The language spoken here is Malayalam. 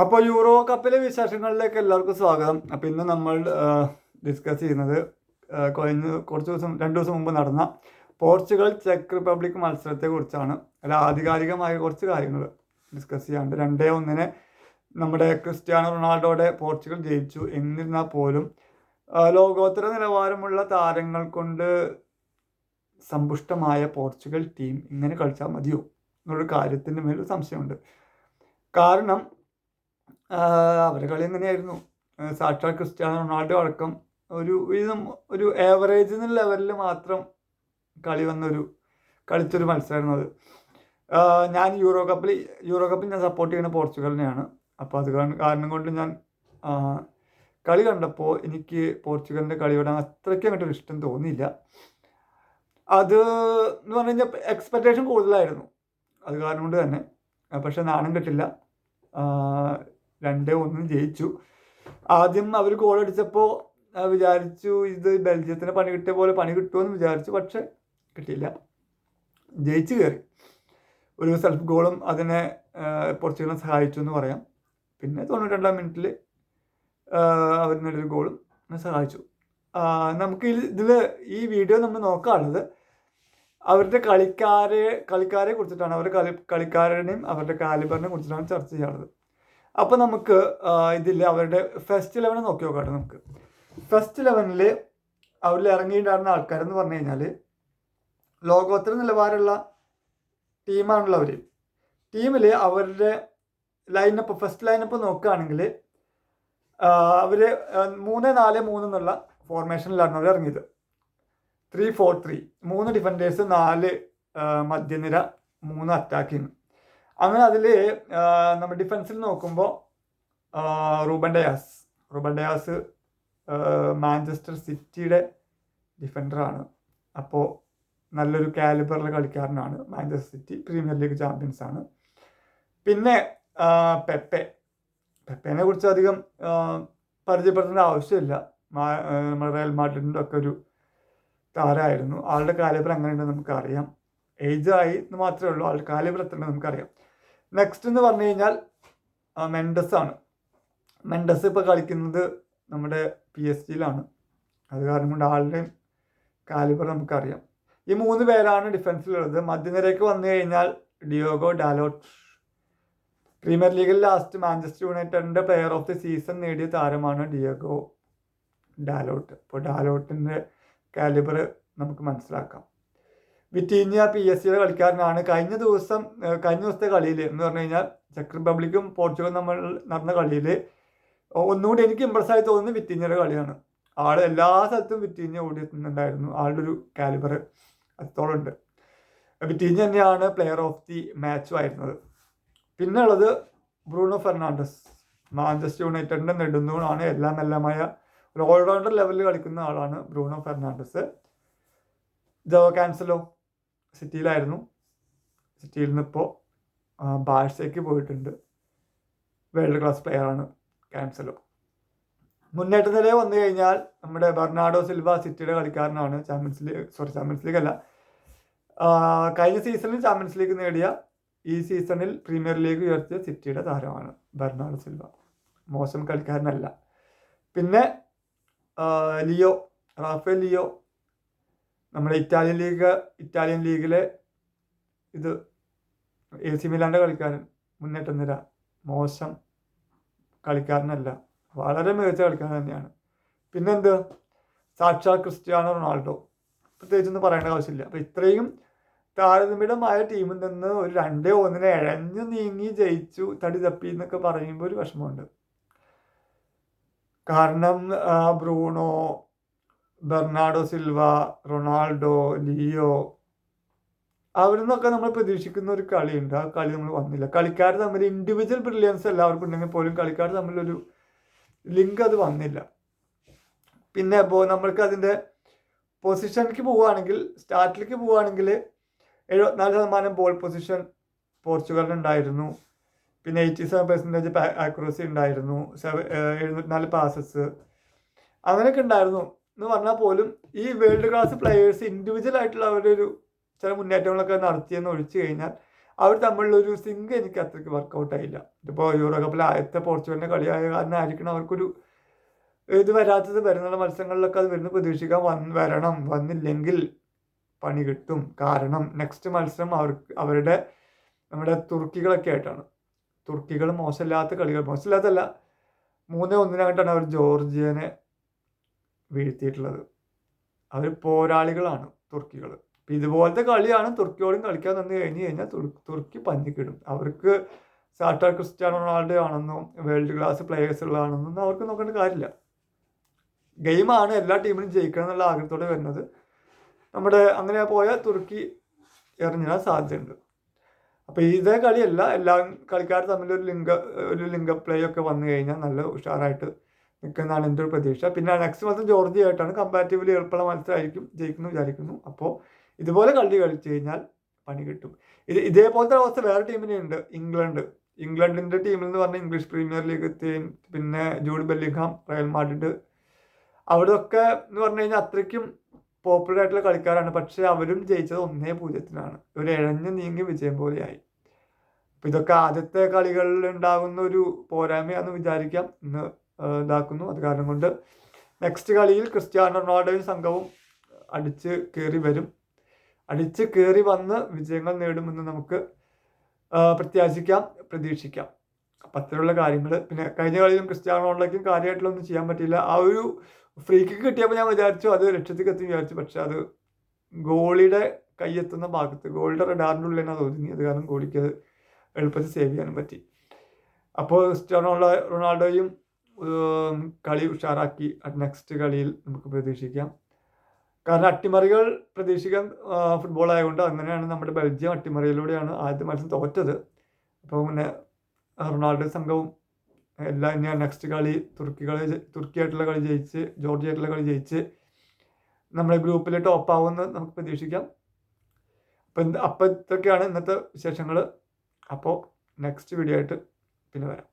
അപ്പോൾ യൂറോ കപ്പിലെ വിശേഷങ്ങളിലേക്ക് എല്ലാവർക്കും സ്വാഗതം. അപ്പോൾ ഇന്ന് നമ്മൾ ഡിസ്കസ് ചെയ്യുന്നത് കഴിഞ്ഞ കുറച്ച് ദിവസം രണ്ട് ദിവസം മുമ്പ് നടന്ന പോർച്ചുഗൽ ചെക്ക് റിപ്പബ്ലിക് മത്സരത്തെ കുറിച്ചാണ്. അല്ല ആധികാരികമായ കുറച്ച് കാര്യങ്ങൾ ഡിസ്കസ് ചെയ്യാണ്ട് രണ്ടേ ഒന്നിന് നമ്മുടെ ക്രിസ്ത്യാനോ റൊണാൾഡോയുടെ പോർച്ചുഗൽ ജയിച്ചു. എന്നിരുന്നാൽ പോലും ലോകോത്തര നിലവാരമുള്ള താരങ്ങൾ കൊണ്ട് സമ്പുഷ്ടമായ പോർച്ചുഗൽ ടീം ഇങ്ങനെ കളിച്ചാൽ മതിയോ? എന്നൊരു കാര്യത്തിന്റെ മേൽ സംശയമുണ്ട്. കാരണം അവരുടെ കളി എങ്ങനെയായിരുന്നു സാക്ഷാൽ ക്രിസ്ത്യാനോ റൊണാൾഡോ അടക്കം ഒരു ഇതും ഒരു ഏവറേജ് ലെവലിൽ മാത്രം കളി വന്നൊരു കളിച്ചൊരു മത്സരമായിരുന്നു അത്. ഞാൻ യൂറോ കപ്പിൽ യൂറോ കപ്പിൽ ഞാൻ സപ്പോർട്ട് ചെയ്യുന്ന പോർച്ചുഗലിനെയാണ്. അപ്പോൾ അത് കാരണം കൊണ്ട് ഞാൻ കളി കണ്ടപ്പോൾ എനിക്ക് പോർച്ചുഗലിന്റെ കളിയോട് അത്രയ്ക്ക് അങ്ങോട്ടൊരു ഇഷ്ടം തോന്നിയില്ല. അത് എന്ന് പറഞ്ഞു കഴിഞ്ഞാൽ എക്സ്പെക്റ്റേഷൻ കൂടുതലായിരുന്നു. അത് കാരണം കൊണ്ട് തന്നെ. പക്ഷെ നാണം കിട്ടില്ല. രണ്ടേ ഒന്നും ജയിച്ചു. ആദ്യം അവർ ഗോൾ അടിച്ചപ്പോൾ വിചാരിച്ചു ഇത് ബെൽജിയത്തിന് പണി കിട്ടിയ പോലെ പണി കിട്ടുമെന്ന് വിചാരിച്ചു പക്ഷെ കിട്ടിയില്ല. ജയിച്ചു കയറി. ഒരു സെൽഫ് ഗോളും അതിനെ പോർച്ചുഗലിനെ സഹായിച്ചു എന്ന് പറയാം. പിന്നെ തൊണ്ണൂറ്റി മിനിറ്റിൽ അവർ നേടിയൊരു ഗോളും സഹായിച്ചു. നമുക്ക് ഇതിൽ ഈ വീഡിയോ നമ്മൾ നോക്കാനുള്ളത് അവരുടെ കളിക്കാരെ കളിക്കാരെ കുറിച്ചിട്ടാണ്. അവരുടെ കളി കളിക്കാരുടെയും അവരുടെ കാലിബറിനെ കുറിച്ചിട്ടാണ് ചർച്ച ചെയ്യാനുള്ളത്. അപ്പോൾ നമുക്ക് ഇതിൽ അവരുടെ ഫസ്റ്റ് ഇലവനെ നോക്കി നോക്കാം നമുക്ക്. ഫസ്റ്റ് ഇലവനിൽ അവരിൽ ഇറങ്ങിയിട്ടുണ്ടായിരുന്ന ആൾക്കാരെന്ന് പറഞ്ഞു കഴിഞ്ഞാൽ ലോകോത്തര നിലവാരമുള്ള ടീമാണല്ലോ അവർ ടീമിൽ അവരുടെ ലൈനപ്പ് ഫസ്റ്റ് ലൈനപ്പ് നോക്കുകയാണെങ്കിൽ അവർ മൂന്ന് നാല് മൂന്ന് എന്നുള്ള ഫോർമേഷനിലാണ് അവർ ഇറങ്ങിയത്. ത്രീ ഫോർ ത്രീ മൂന്ന് ഡിഫൻഡേഴ്സ് നാല് മധ്യനിര മൂന്ന് അറ്റാക്കിങ് അങ്ങനെ അതിൽ നമ്മൾ ഡിഫൻസിൽ നോക്കുമ്പോൾ Ruben Dias. Ruben Dias Manchester സിറ്റിയുടെ ഡിഫൻഡറാണ് അപ്പോൾ നല്ലൊരു കാലിബറിലെ കളിക്കാരനാണ്. Manchester City Premier League champions ആണ്. പിന്നെ പെപ്പെ. പെപ്പേനെ കുറിച്ച് അധികം പരിചയപ്പെടുത്തേണ്ട ആവശ്യമില്ല. നമ്മുടെ റയൽ മാഡ്രിഡിന്റെ ഒക്കെ ഒരു താരമായിരുന്നു. ആളുടെ കാലിബർ എങ്ങനെയുണ്ടെന്ന് നമുക്കറിയാം. ഏജ് ആയി എന്ന് മാത്രമേ ഉള്ളൂ. ആളുടെ കാലിബർ എത്ര നമുക്കറിയാം. നെക്സ്റ്റ് എന്ന് പറഞ്ഞു കഴിഞ്ഞാൽ മെൻഡസ് ആണ്. മെൻഡസ് ഇപ്പോൾ കളിക്കുന്നത് നമ്മുടെ പി എസ് ജിയിലാണ് അത് കാരണം കൊണ്ട് ആളുടെയും കാലിബർ നമുക്കറിയാം. ഈ മൂന്ന് പേരാണ് ഡിഫൻസിലുള്ളത് മധ്യനിരയ്ക്ക് വന്നു കഴിഞ്ഞാൽ ഡിയോഗോ ഡാലോട്ട് പ്രീമിയർ ലീഗിൽ ലാസ്റ്റ് മാഞ്ചസ്റ്റർ യുണൈറ്റഡിന്റെ പ്ലെയർ ഓഫ് ദി സീസൺ നേടിയ താരമാണ് ഡിയോഗോ ഡാലോട്ട് അപ്പോൾ ഡാലോട്ടിന്റെ കാലിബർ നമുക്ക് മനസ്സിലാക്കാം. വിറ്റീഞ്ഞ പി എസ് സിയുടെ കളിക്കാരനാണ്. കഴിഞ്ഞ ദിവസം കഴിഞ്ഞ ദിവസത്തെ കളിയിൽ എന്ന് പറഞ്ഞു കഴിഞ്ഞാൽ ചെക്ക് റിപ്പബ്ലിക്കും പോർച്ചുഗലും നമ്മൾ നടന്ന കളിയിൽ ഒന്നുകൂടി എനിക്ക് ഇമ്പ്രസ് ആയി തോന്നുന്നത് വിറ്റീനിയുടെ കളിയാണ്. ആൾ എല്ലാ സ്ഥലത്തും വിറ്റീഞ്ഞ ഓടി എത്തുന്നുണ്ടായിരുന്നു ആളുടെ ഒരു കാലിബർ അത്രത്തോളം ഉണ്ട്. വിറ്റീഞ്ഞ തന്നെയാണ് പ്ലെയർ ഓഫ് ദി മാച്ചും ആയിരുന്നത്. പിന്നെ ഉള്ളത് ബ്രൂണോ ഫെർണാണ്ടസ്. മാഞ്ചസ്റ്റർ യുണൈറ്റഡിന്റെ നെടുന്നൂണാണ് എല്ലാം എല്ലാമായ ഒരു ഓൾറൗണ്ടർ ലെവലിൽ കളിക്കുന്ന ആളാണ് ബ്രൂണോ ഫെർണാണ്ടസ്. Joao Cancelo. സിറ്റിയിലായിരുന്നു. സിറ്റിയിൽ നിന്ന് ഇപ്പോൾ ബാഴ്സയ്ക്ക് പോയിട്ടുണ്ട്. വേൾഡ് ക്ലാസ് പ്ലെയറാണ് ക്യാൻസലോ മുന്നേറ്റ നിലയിൽ വന്നു കഴിഞ്ഞാൽ നമ്മുടെ ബെർണാഡോ സിൽവ സിറ്റിയുടെ കളിക്കാരനാണ്. Champions League sorry Champions League അല്ല. കഴിഞ്ഞ സീസണിൽ ചാമ്പ്യൻസ് ലീഗ് നേടിയ ഈ സീസണിൽ പ്രീമിയർ ലീഗ് ഉയർത്തിയ സിറ്റിയുടെ താരമാണ് ബെർണാഡോ സിൽവ. മോശം കളിക്കാരനല്ല. പിന്നെ ലിയോ റാഫേൽ ലിയോ നമ്മുടെ ഇറ്റാലിയൻ ലീഗ് ഇറ്റാലിയൻ ലീഗിലെ ഇത് എ സി മിലാന്റെ കളിക്കാരൻ മുന്നേറ്റ നിര മോശം കളിക്കാരനല്ല. വളരെ മികച്ച കളിക്കാരൻ തന്നെയാണ്. പിന്നെന്ത്? സാക്ഷാൽ ക്രിസ്ത്യാനോ റൊണാൾഡോ. പ്രത്യേകിച്ചൊന്നും പറയേണ്ട ആവശ്യമില്ല. അപ്പോൾ ഇത്രയും താരതമ്യമായ ടീമിൽ നിന്ന് ഒരു രണ്ടേ ഒന്നിനെ ഇഴഞ്ഞു നീങ്ങി ജയിച്ചു തടി തപ്പി എന്നൊക്കെ പറയുമ്പോൾ ഒരു വിഷമമുണ്ട്. കാരണം Bruno Bernardo Silva Ronaldo Leao അവരിൽ നിന്നൊക്കെ നമ്മൾ പ്രതീക്ഷിക്കുന്ന ഒരു കളിയുണ്ട്. ആ കളി നമ്മൾ വന്നില്ല. കളിക്കാർ തമ്മിൽ ഇൻഡിവിജ്വൽ ബ്രില്യൻസ് എല്ലാവർക്കും ഉണ്ടെങ്കിൽ പോലും കളിക്കാർ തമ്മിലൊരു ലിങ്ക് അത് വന്നില്ല. പിന്നെ ഇപ്പോൾ നമ്മൾക്ക് അതിന്റെ പൊസിഷനിലേക്ക് പോവുകയാണെങ്കിൽ സ്റ്റാർട്ടിലേക്ക് പോവുകയാണെങ്കിൽ എഴുപത്തിനാല് ശതമാനം ബോൾ പൊസിഷൻ പോർച്ചുഗലിനുണ്ടായിരുന്നു പിന്നെ എയ്റ്റി സെവൻ പെർസെന്റേജ് ആക്യുറസി ഉണ്ടായിരുന്നു. സെവ എഴുന്നൂറ്റിനാല് പാസസ് അങ്ങനെയൊക്കെ ഉണ്ടായിരുന്നു. എന്ന് പറഞ്ഞാൽ പോലും ഈ വേൾഡ് ക്ലാസ് പ്ലെയേഴ്സ് ഇൻഡിവിജ്വൽ ആയിട്ടുള്ള അവരുടെ ഒരു ചില മുന്നേറ്റങ്ങളൊക്കെ നടത്തിയെന്ന് ഒഴിച്ചു കഴിഞ്ഞാൽ അവർ തമ്മിലുള്ളൊരു സിങ്ക് എനിക്ക് അത്രയ്ക്ക് വർക്കൗട്ട് ആയില്ല. ഇതിപ്പോൾ യൂറോ കപ്പിൽ ആദ്യത്തെ പോർച്ചുഗലിന്റെ കളിയായ കാരണം ആയിരിക്കണം അവർക്കൊരു ഇത് വരാത്തത് വരുന്നുള്ള മത്സരങ്ങളിലൊക്കെ അത് വരുന്ന. പ്രതീക്ഷിക്കാൻ വന്ന് വരണം വന്നില്ലെങ്കിൽ പണി കിട്ടും. കാരണം നെക്സ്റ്റ് മത്സരം അവർക്ക് അവരുടെ നമ്മുടെ തുർക്കികളൊക്കെ ആയിട്ടാണ്. തുർക്കികൾ മോശമില്ലാത്ത കളികൾ മോശമില്ലാത്തല്ല മൂന്നേ ഒന്നിനായിട്ടാണ് അവർ ജോർജിയനെ വീഴ്ത്തിയിട്ടുള്ളത്. അവർ പോരാളികളാണ് തുർക്കികൾ അപ്പം ഇതുപോലത്തെ കളിയാണ് തുർക്കിയോടും കളിക്കാൻ നിന്ന് കഴിഞ്ഞ് കഴിഞ്ഞാൽ തുർക്കി പഞ്ഞിക്കിടും അവർക്ക് സാട്ടാ ക്രിസ്ത്യാനോ റൊണാൾഡോ ആണെന്നും വേൾഡ് ക്ലാസ് പ്ലേയേഴ്സ് ഉള്ളതാണെന്നും അവർക്ക് നോക്കേണ്ട കാര്യമില്ല. ഗെയിമാണ് എല്ലാ ടീമിനും ജയിക്കണം എന്നുള്ള ആഗ്രഹത്തോടെ വരുന്നത്. നമ്മുടെ അങ്ങനെ പോയാൽ തുർക്കി എറിഞ്ഞാൽ സാധ്യതയുണ്ട്. അപ്പോൾ ഇതേ കളിയല്ല എല്ലാ കളിക്കാരും തമ്മിൽ ഒരു ലിംഗ ഒരു ലിംഗ പ്ലേ ഒക്കെ വന്നു കഴിഞ്ഞാൽ നല്ല ഉഷാറായിട്ട് നിൽക്കുന്നതാണ് എന്റെ ഒരു പ്രതീക്ഷ. പിന്നെ നെക്സ്റ്റ് മത്സരം ജോർജി ആയിട്ടാണ് കമ്പാരിറ്റീവ്ലി എളുപ്പമുള്ള മത്സരമായിരിക്കും ജയിക്കുന്നു വിചാരിക്കുന്നു. അപ്പോൾ ഇതുപോലെ കളി കളിച്ചു കഴിഞ്ഞാൽ പണി കിട്ടും. ഇത് ഇതേപോലത്തെ അവസ്ഥ വേറെ ടീമിനുണ്ട് ഇംഗ്ലണ്ട്. ഇംഗ്ലണ്ടിന്റെ ടീമിൽ എന്ന് പറഞ്ഞാൽ ഇംഗ്ലീഷ് പ്രീമിയർ ലീഗ് ടീം പിന്നെ ജൂഡ് ബെല്ലിംഗ്ഹാം റയൽ മാഡ്രിഡ്. അവിടെയൊക്കെ എന്ന് പറഞ്ഞു കഴിഞ്ഞാൽ അത്രയ്ക്കും പോപ്പുലർ ആയിട്ടുള്ള കളിക്കാരാണ്. പക്ഷേ അവരും ജയിച്ചത് ഒന്നേ പൂജ്യത്തിനാണ്. ഒരു ഇഴഞ്ഞു നീങ്ങി വിജയം പോലെയായി. അപ്പോൾ ഇതൊക്കെ ആദ്യത്തെ കളികളിൽ ഉണ്ടാകുന്ന ഒരു പോരായ്മയാണെന്ന് വിചാരിക്കാം. ഇന്ന് ഇതാക്കുന്നു. അത് കാരണം കൊണ്ട് നെക്സ്റ്റ് കളിയിൽ ക്രിസ്ത്യാനോ റൊണാൾഡോയും സംഘവും അടിച്ച് കയറി വരും. അടിച്ച് കയറി വന്ന് വിജയങ്ങൾ നേടുമെന്ന് നമുക്ക് പ്രത്യാശിക്കാം പ്രതീക്ഷിക്കാം. അത്തരമുള്ള കാര്യങ്ങൾ പിന്നെ കഴിഞ്ഞ കളിയിലും ക്രിസ്ത്യാനോ റൊണാൾഡോയ്ക്കും കാര്യമായിട്ടുള്ളൊന്നും ചെയ്യാൻ പറ്റിയില്ല. ആ ഒരു ഫ്രീ കിക്ക് കിട്ടിയപ്പോൾ ഞാൻ വിചാരിച്ചു അത് ലക്ഷ്യത്തിൽ എത്തി വിചാരിച്ചു. പക്ഷേ അത് ഗോളിയുടെ കൈയെത്തുന്ന ഭാഗത്ത് ഗോളിയുടെ റഡാറിന്റെ ഉള്ളിലാണ് അത് ഒതുങ്ങി. അത് കാരണം ഗോളിക്ക് അത് എളുപ്പത്തിൽ സേവ് ചെയ്യാനും പറ്റി. അപ്പോൾ ക്രിസ്ത്യാനോ റൊണാൾഡോയും കളി ഉഷാറാക്കി നെക്സ്റ്റ് കളിയിൽ നമുക്ക് പ്രതീക്ഷിക്കാം. കാരണം അട്ടിമറികൾ പ്രതീക്ഷിക്കാൻ ഫുട്ബോൾ ആയതുകൊണ്ട് അങ്ങനെയാണ് നമ്മുടെ ബെൽജിയം അട്ടിമറിയിലൂടെയാണ് ആദ്യ മത്സരം തോറ്റത്. അപ്പോൾ പിന്നെ റൊണാൾഡോ സംഘവും എല്ലാം ഇനി നെക്സ്റ്റ് കളി തുർക്കി കളി തുർക്കിയായിട്ടുള്ള കളി ജയിച്ച് ജോർജിയ ആയിട്ടുള്ള കളി ജയിച്ച് നമ്മുടെ ഗ്രൂപ്പിൽ ടോപ്പ് ആവുമെന്ന് നമുക്ക് പ്രതീക്ഷിക്കാം. അപ്പം അപ്പം ഇതൊക്കെയാണ് ഇന്നത്തെ വിശേഷങ്ങൾ അപ്പോൾ നെക്സ്റ്റ് വീഡിയോ ആയിട്ട് പിന്നെ വരാം.